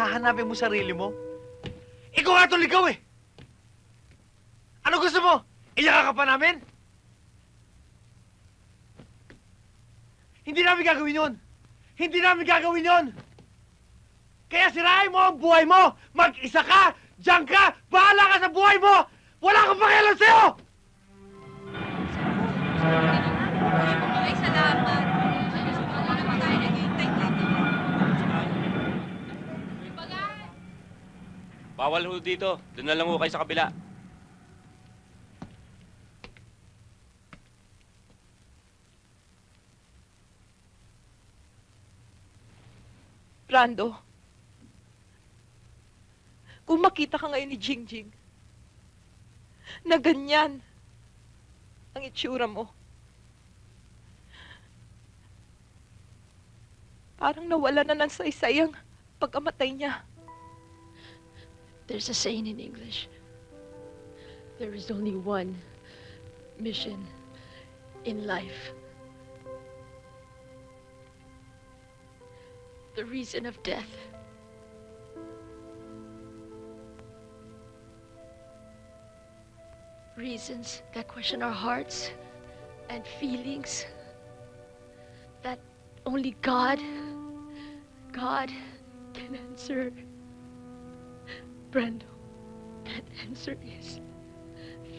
Hahanapin mo sarili mo? Ikaw nga itong ligaw eh! Ano gusto mo? Iyaka ka pa namin? Hindi namin gagawin yun! Hindi namin gagawin yun! Kaya sirain mo ang buhay mo! Mag-isa ka! Diyan ka! Bahala ka sa buhay mo! Wala akong pakialam sa'yo! Ay, salamat. Wala naman tayo naghihintay dito. Bawal ho dito. Doon na lang ho kayo sa kabila. Brando, kung makita ka ngayon ni Jingjing, na ganyan ang itsura mo, parang nawala na ng saysayang pagkamatay niya. There's a saying in English. There is only one mission in life. The reason of death. Reasons that question our hearts and feelings that only God, God can answer. Brando, that answer is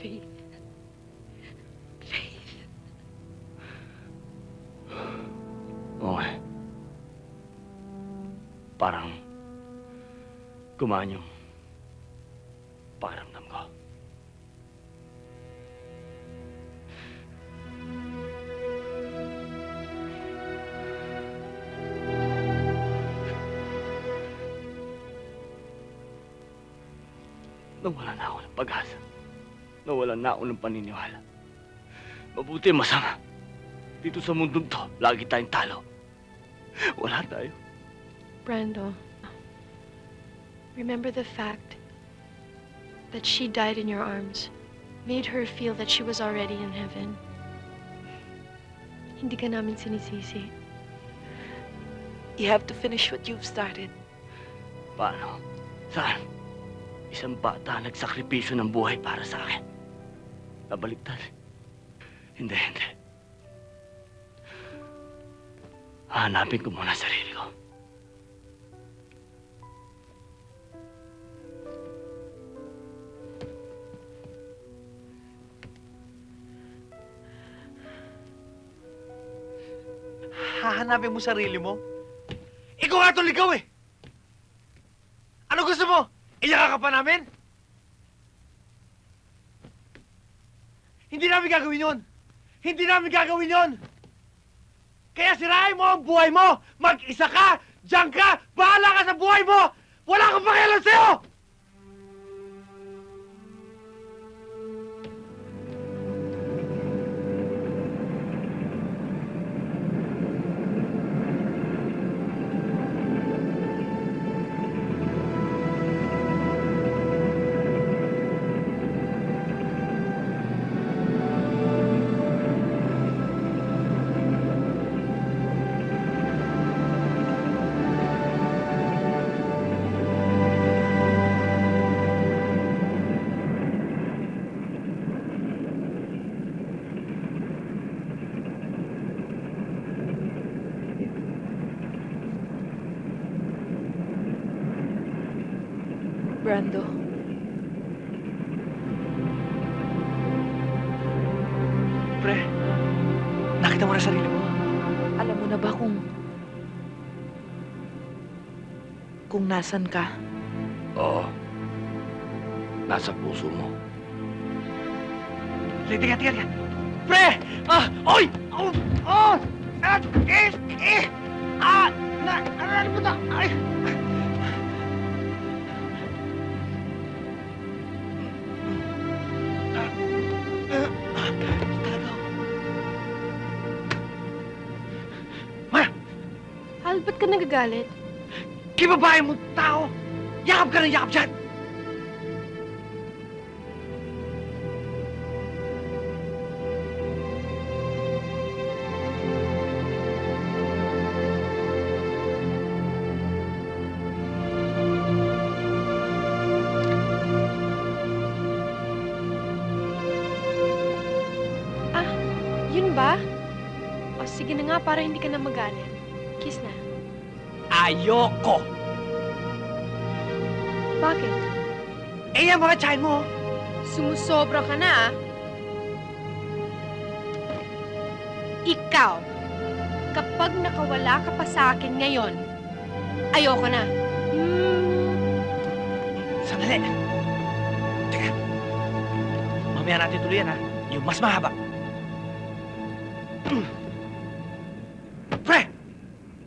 faith. Faith. Okay. Parang gumaan Nawala na ako ng pag-asa. Nawala na ako ng paniniwala. Mabuti masama. Dito sa mundong to, lagi tayong talo. Wala tayo. Brando, remember the fact that she died in your arms made her feel that she was already in heaven. Hindi ka namin sinisisi. You have to finish what you've started. Paano? Saan? Isang bata nagsakripisyo ng buhay para sa akin. Nabaliktad. Hindi, hindi. Hanapin ko muna sarili ko. Hahanapin mo sarili mo? Ikaw nga itong eh! Ano gusto mo? Iyaka ka pa namin? Hindi namin gagawin yun! Hindi namin gagawin yun! Kaya sirain mo ang buhay mo! Mag-isa ka! Diyan ka! Bahala ka sa buhay mo! Wala akong pakialam sa'yo! Brando. Pre, nakita mo na sarili mo? Alam mo na ba kung... kung nasan ka? Oo. Nasa puso mo. Tingnan, tingnan, tingnan. Pre! Ah! Oy! Oh! Oh! Ah! Eh! Eh! Ah! Na! Ano ba ito? Ay! Gerald, ba't ka nagagalit? Kay mo, tao! Yakap ka ng yakap dyan! Ah, yun ba? O nga para hindi ka na magalit. Kiss na. Ayoko! Bakit? Eh, yan mga tiyan mo. Sumusobra ka na, ah. Ikaw, kapag nakawala ka pa sa akin ngayon, ayoko na. Hmm, Sandali. Teka. Mamaya natin tuloy yan, ha? Yung mas mahaba. Pre!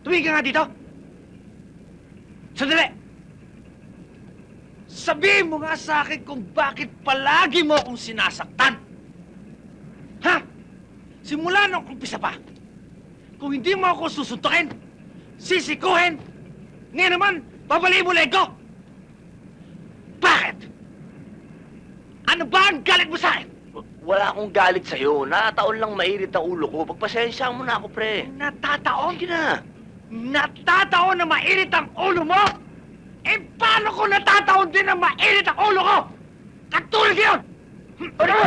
Tumingin ka nga dito. Sandali! Sabihin mo nga sa akin kung bakit palagi mo akong sinasaktan. Ha? Simula nung umpisa pa. Kung hindi mo ako susuntukin, sisikuhin, ngayon naman, babaliin mo leg ko. Bakit? Ano ba ang galit mo sa akin? Wala akong galit sa'yo. Nakataon lang mainit ang ulo ko. Pagpasensya mo na ako, pre. Natataon? Sige na. Natataon na mainit ang ulo mo? Eh, paano ko natataon din na mainit ang ulo ko? Katulad yun! Ano?